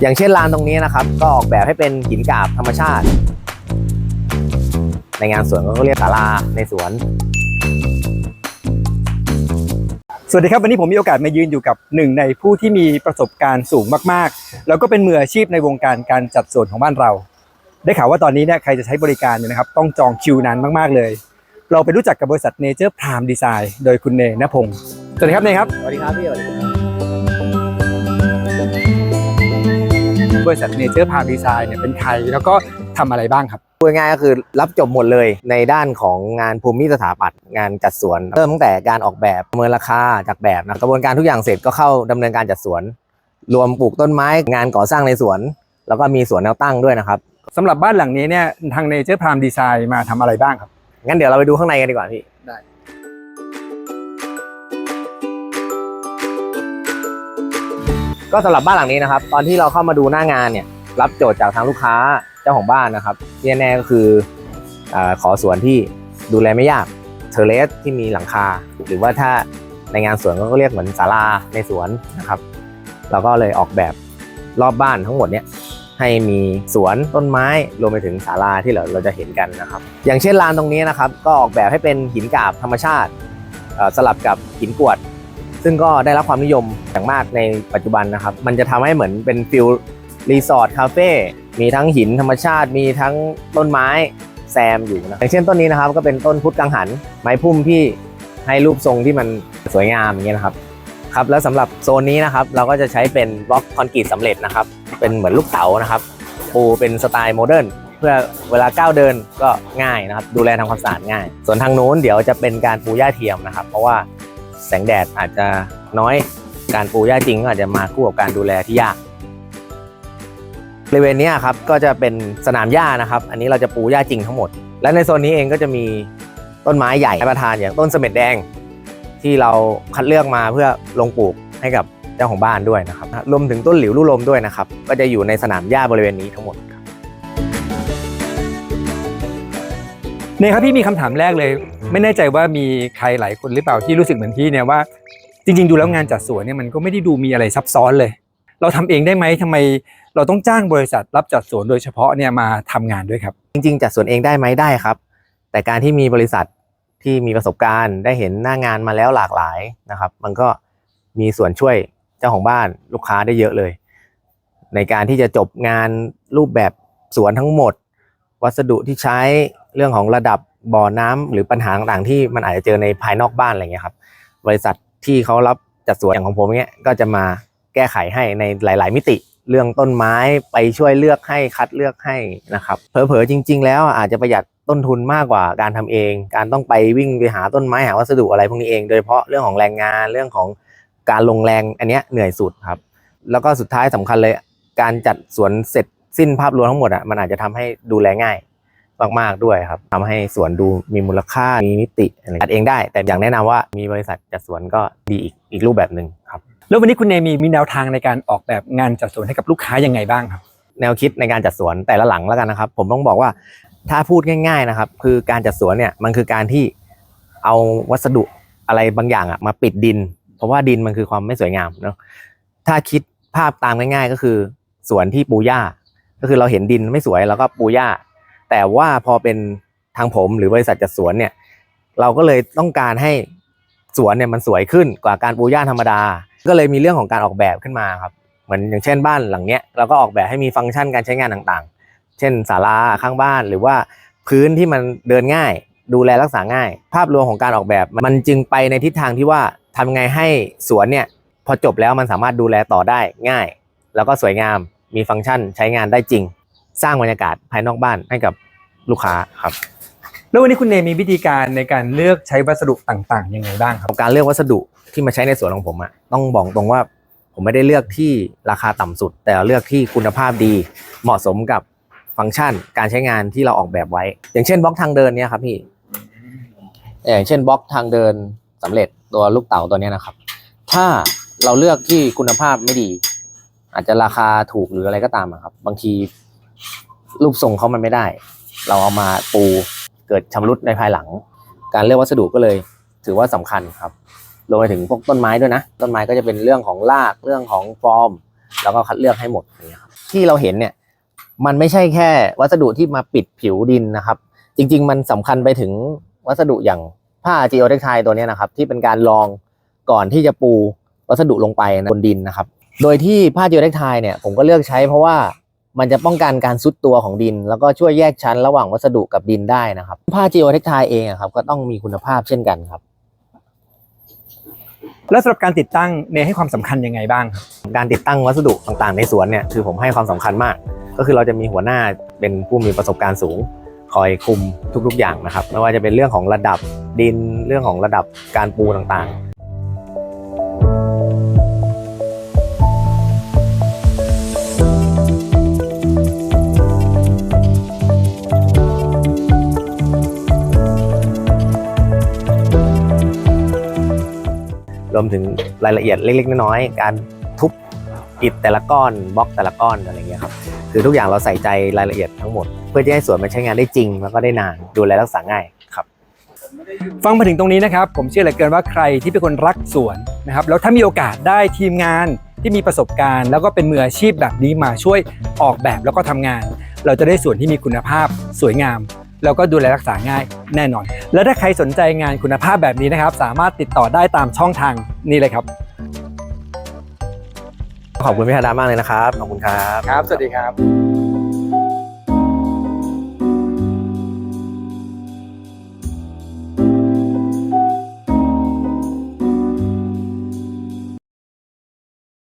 อย่างเช่นลานตรงนี้นะครับ ก็ออกแบบให้เป็นหินกราบธรรมชาติ ในงานสวนก็เรียกศาลาในสวน สวัสดีครับวันนี้ผมมีโอกาสมายืนอยู่กับหนึ่งในผู้ที่มีประสบการณ์สูงมากๆ แล้วก็เป็นมืออาชีพในวงการการจัดสวนของบ้านเรา ได้ข่าวว่าตอนนี้เนี่ยใครจะใช้บริการเนี่ยนะครับ ต้องจองคิวนานมากๆเลย เราไปรู้จักกับบริษัท Nature Prime Design โดยคุณเนยณพงศ์สวัสดีครับเนยครับสวัสดีครับพี่ สวัสดีครับบริษัท Nature Prime Design เนี่ยเป็นใคร แล้วก็ทำอะไรบ้างครับพูดง่ายๆก็คือรับจบหมดเลยในด้านของงานภูมิสถาปัตย์งานจัดสวน เริ่มตั้งแต่การออกแบบประเมินราคาจากแบบนะกระบวนการทุกอย่างเสร็จก็เข้าดำเนินการจัดสวน รวมปลูกต้นไม้งานก่อสร้างในสวน แล้วก็มีสวนแนวตั้งด้วยนะครับสำหรับบ้านหลังนี้เนี่ยทาง Nature Prime Design มาทำอะไรบ้างครับงั้นเดี๋ยวเราไปดูข้างในกันดีกว่าพี่ได้ ก็สำหรับบ้านหลังนี้นะครับ ตอนที่เราเข้ามาดูหน้างานเนี่ยรับโจทย์จากทางลูกค้าเจ้าของบ้านนะครับที่แน่ๆก็คืออขอสวนที่ดูแลไม่ยากเทอเลสที่มีหลังคา หรือว่าถ้าในงานสวนก็เรียกเหมือนศาลาในสวนนะครับ เราก็เลยออกแบบรอบบ้านทั้งหมดเนี่ยให้มีสวนต้นไม้รวมไปถึงศาลาที่เราเราจะเห็นกันนะครับ อย่างเช่นลานตรงนี้นะครับ ก็ออกแบบให้เป็นหินกราบธรรมชาติสลับกับหินกรวด ซึ่งก็ได้รับความนิยมอย่างมากในปัจจุบันนะครับ มันจะทำให้เหมือนเป็นฟิลรีสอร์ทคาเฟ่มีทั้งหินธรรมชาติ มีทั้งต้นไม้แซมอยู่นะอย่างเช่นต้นนี้นะครับ ก็เป็นต้นพุทธกังหัน ไม้พุ่มที่ให้รูปทรงที่มันสวยงามอย่างเงี้ยนะครับครับแล้วสำหรับโซนนี้นะครับเราก็จะใช้เป็นบล็อกคอนกรีตสำเร็จนะครับ เป็นเหมือนลูกเต๋านะครับปูเป็นสไตล์โมเดิร์นเพื่อเวลาก้าวเดินก็ง่ายนะครับ ดูแลทำความสะอาดง่าย ส่วนทางโน้นเดี๋ยวจะเป็นการปูหญ้าเทียมนะครับ เพราะว่า แสงแดดอาจจะน้อยการปูหญ้าจริงก็อาจจะมาคู่กับการดูแลที่ยากบริเวณนี้ครับก็จะเป็นสนามหญ้านะครับ อันนี้เราจะปูหญ้าจริงทั้งหมด และในโซนนี้เองก็จะมีต้นไม้ใหญ่ประทานอย่างต้นเสม็ดแดง ที่เราคัดเลือกมาเพื่อลงปลูกให้กับเจ้าของบ้านด้วยนะครับรวมถึงต้นหลิวลู่ลมด้วยนะครับ ก็จะอยู่ในสนามหญ้าบริเวณนี้ทั้งหมด เนครับพี่มีคำถามแรกเลย ไม่แน่ใจว่ามีใครหลายคนหรือเปล่าที่รู้สึกเหมือนพี่เนี่ยว่า จริง ๆ ดูแล้วงานจัดสวนเนี่ยมันก็ไม่ได้ดูมีอะไรซับซ้อนเลย เราทำเองได้ไหมทำไมเราต้องจ้างบริษัทรับจัดสวนโดยเฉพาะเนี่ยมาทำงานด้วยครับ จริง ๆ จัดสวนเองได้ไหมได้ครับ แต่การที่มีบริษัทที่มีประสบการณ์ได้เห็นหน้างานมาแล้วหลากหลายนะครับ มันก็มีส่วนช่วยเจ้าของบ้านลูกค้าได้เยอะเลย ในการที่จะจบงานรูปแบบสวนทั้งหมด วัสดุที่ใช้เรื่องของระดับบ่อน้ำหรือปัญหาต่างๆ ที่มันอาจจะเจอในภายนอกบ้านอะไรเงี้ยครับบริษัทที่เขารับจัดสวนอย่างของผมเนี้ยก็จะมาแก้ไขให้ในหลาย ๆ มิติเรื่องต้นไม้ไปช่วยเลือกให้คัดเลือกให้นะครับเผลอๆจริง ๆ แล้วอาจจะประหยัดต้นทุนมากกว่าการทำเอง การต้องไปวิ่งไปหาต้นไม้หาวัสดุอะไรพวกนี้เองโดยเฉพาะเรื่องของแรงงานเรื่องของการลงแรงอันเนี้ยเหนื่อยสุดครับ แล้วก็สุดท้ายสำคัญเลยการจัดสวนเสร็จ สิ้นภาพรวมทั้งหมดอะมันอาจจะทำให้ดูแลง่ายมากๆด้วยครับทำให้สวนดูมีมูลค่ามีมิติอะไรจัดเองได้ แต่อย่างแนะนำว่ามีบริษัทจัดสวนก็ดีอีกอีกรูปแบบหนึ่งครับแล้ววันนี้คุณเนมีมีแนวทางในการออกแบบงานจัดสวนให้กับลูกค้ายังไงบ้างครับ แนวคิดในการจัดสวนแต่ละหลังแล้วกันนะครับ ผมต้องบอกว่าถ้าพูดง่าย ๆนะครับ คือการจัดสวนเนี่ยมันคือการที่เอาวัสดุอะไรบางอย่างอะมาปิดดิน เพราะว่าดินมันคือความไม่สวยงามเนาะถ้าคิดภาพตามง่าย ๆ ก็คือสวนที่ปูหญ้า ก็คือเราเห็นดินไม่สวยแล้วก็ปูหญ้า แต่ว่าพอเป็นทางผมหรือบริษัทจัดสวนเนี่ย เราก็เลยต้องการให้สวนเนี่ยมันสวยขึ้นกว่าการปูหญ้าธรรมดา ก็เลยมีเรื่องของการออกแบบขึ้นมาครับเหมือนอย่างเช่นบ้านหลังเนี้ยเราก็ออกแบบให้มีฟังก์ชันการใช้งานต่างๆ เช่นศาลาข้างบ้านหรือว่าพื้นที่มันเดินง่าย ดูแลรักษาง่าย ภาพรวมของการออกแบบ มันจึงไปในทิศทางที่ว่าทำไงให้สวนเนี่ยพอจบแล้วมันสามารถดูแลต่อได้ง่าย แล้วก็สวยงาม มีฟังก์ชันใช้งานได้จริง สร้างบรรยากาศภายนอกบ้านให้กับลูกค้าครับ แล้ววันนี้คุณเนมีวิธีการในการเลือกใช้วัสดุต่างๆยังไงบ้างครับ การเลือกวัสดุที่มาใช้ในสวนของผมอะต้องบอกตรงว่าผมไม่ได้เลือกที่ราคาต่ำสุด แต่เลือกที่คุณภาพดี เหมาะสมกับฟังก์ชันการใช้งานที่เราออกแบบไว้ อย่างเช่นบล็อกทางเดินเนี่ยครับพี่อย่างเช่นบล็อกทางเดินสำเร็จตัวลูกเต๋าตัวเนี้ยนะครับ ถ้าเราเลือกที่คุณภาพไม่ดี อาจจะราคาถูกหรืออะไรก็ตามครับ บางทีรูปทรงเขามันไม่ได้ เราเอามาปูเกิดชำรุดในภายหลัง การเลือกวัสดุก็เลย ถือว่าสำคัญครับรวมไปถึงพวกต้นไม้ด้วยนะ ต้นไม้ก็จะเป็นเรื่องของรากเรื่องของฟอร์ม แล้วก็คัดเลือกให้หมดอย่างเงี้ยครับที่เราเห็นเนี่ยมันไม่ใช่แค่วัสดุที่มาปิดผิวดินนะครับ จริง ๆ มันสำคัญไปถึงวัสดุอย่างผ้า geotextile ตัวนี้นะครับ ที่เป็นการลองก่อนที่จะปูวัสดุลงไปบนดินนะครับ โดยที่ผ้า geotextile เนี่ยผมก็เลือกใช้เพราะว่ามันจะป้องกันการซุดตัวของดิน แล้วก็ช่วยแยกชั้นระหว่างวัสดุกับดินได้นะครับผ้า geotextile เองอะครับก็ต้องมีคุณภาพเช่นกันครับ แล้วสำหรับการติดตั้งเนยให้ความสำคัญยังไงบ้างครับการติดตั้งวัสดุต่างๆ ในสวนเนี่ยคือผมให้ความสำคัญมาก ก็คือเราจะมีหัวหน้าเป็นผู้มีประสบการณ์สูง คอยคุมทุกๆอย่างนะครับ ไม่ว่าจะเป็นเรื่องของระดับดินเรื่องของระดับการปูต่างๆ รวมถึงรายละเอียดเล็ก ๆ น้อยๆการทุบอิฐแต่ละก้อนบล็อกแต่ละก้อนอะไรอย่างเงี้ยครับคือทุกอย่างเราใส่ใจรายละเอียดทั้งหมด เพื่อที่ให้สวนมันใช้งานได้จริง แล้วก็ได้นานดูแลรักษาง่ายครับฟังมาถึงตรงนี้นะครับ ผมเชื่อเหลือเกินว่าใครที่เป็นคนรักสวนนะครับแล้วถ้ามีโอกาสได้ทีมงานที่มีประสบการณ์ แล้วก็เป็นมืออาชีพแบบนี้มาช่วยออกแบบแล้วก็ทำงาน เราจะได้สวนที่มีคุณภาพสวยงาม แล้วก็ดูแลรักษาง่ายแน่นอน แล้วถ้าใครสนใจงานคุณภาพแบบนี้นะครับ สามารถติดต่อได้ตามช่องทางนี้เลยครับ ขอบคุณพี่ธดามากเลยนะครับ ขอบคุณครับ ครับ สวัสดีครับ